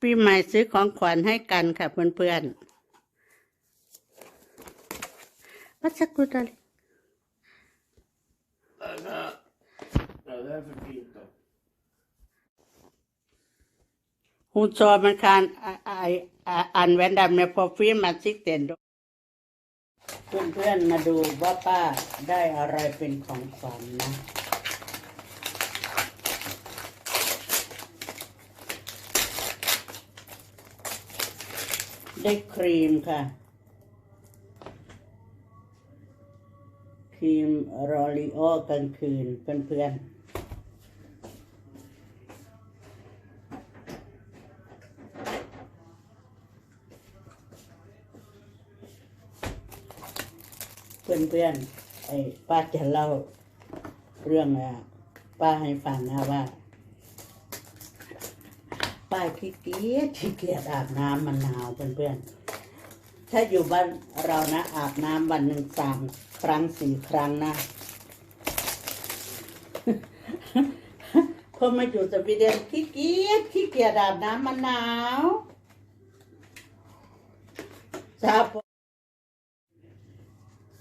ปีใหม่ซื้อของขวัญให้กันค่ะเพื่อนๆวัสกุตล Ja, det är för fint då. Hon sa man kan ä- ä- ä- använda med på filmansikten då. เพื่อนๆมาดูว่าป้าได้อะไรเป็นของขวัญนะ ได้ครีมค่ะ ครีมรอลิโอกลางคืนเพื่อนๆเพื่อนๆไอ้ป้าจะเล่าเรื่องอะป้าให้ฟังนะว่า ป้าขี้เกียจขี้เกียจอาบน้ำมันหนาวเพื่อนๆ ถ้าอยู่บ้านเรานะ อาบน้ำวันหนึ่งสามครั้งสี่ครั้งนะพอมาอยู่สวีเดนขี้เกียจขี้เกียจอาบน้ำมันหนาวทราบ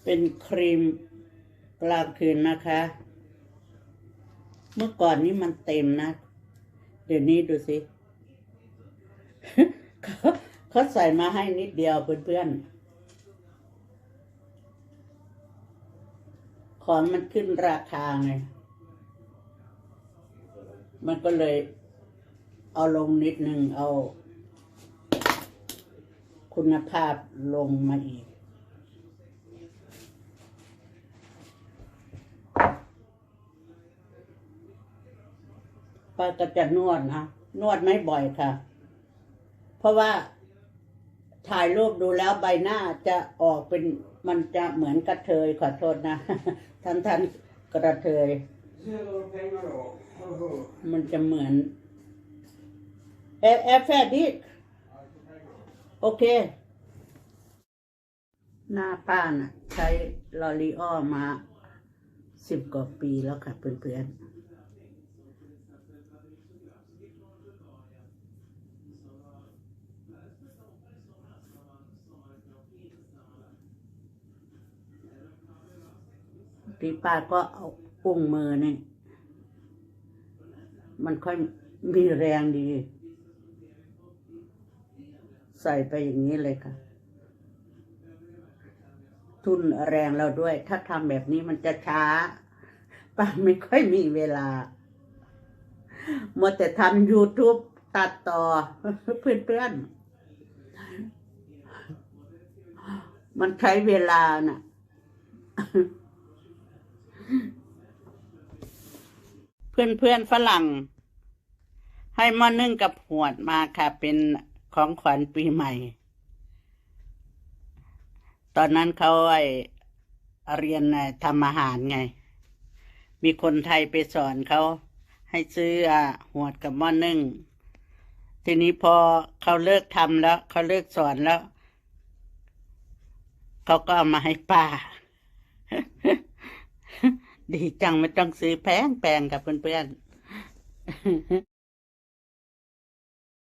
เป็นครีมกลางคืนนะคะ เมื่อก่อนนี้มันเต็มนะ เดี๋ยวนี้ดูสิ เขาเขาใส่มาให้นิดเดียวเพื่อนๆ ของมันขึ้นราคาไง มันก็เลยเอาลงนิดนึงเอา คุณภาพลงมาอีกป้าก็จะนวดนะ นวดไม่บ่อยค่ะ เพราะว่าถ่ายรูปดูแล้วใบหน้าจะออกเป็นมันจะเหมือนกระเทยขอโทษนะท่านท่านกระเทย มันจะเหมือนเอฟเอฟแฟดิโอเค หน้าป้าน่ะ ใช้ลอรีออมาสิบกว่าปีแล้วค่ะเพื่อนๆ ที่ป้าก็เอาอุ้งมือนี่ มันค่อยมีแรงดี ใส่ไปอย่างนี้เลยค่ะ ทุนแรงเราด้วย ถ้าทำแบบนี้มันจะช้า ป้าไม่ค่อยมีเวลามัวแต่ทำ YouTube ตัดต่อ เพื่อนๆมันใช้เวลาน่ะ พื่อนเพื่อนๆฝรั่ง ให้มอนึ่งกับหวดมาค่ะ เป็นของขวัญปีใหม่ ตอนนั้นเขาไอเรียนทำอาหารไง มีคนไทยไปสอนเขาให้ซื้ออะหวดกับม้อนึ่งทีนี้พอเขาเลิกทำแล้ว เขาเลิกสอนแล้ว เขาก็เอามาให้ป้า ดีจังไม่ต้องซื้อแพงแพงกับเพื่อนๆ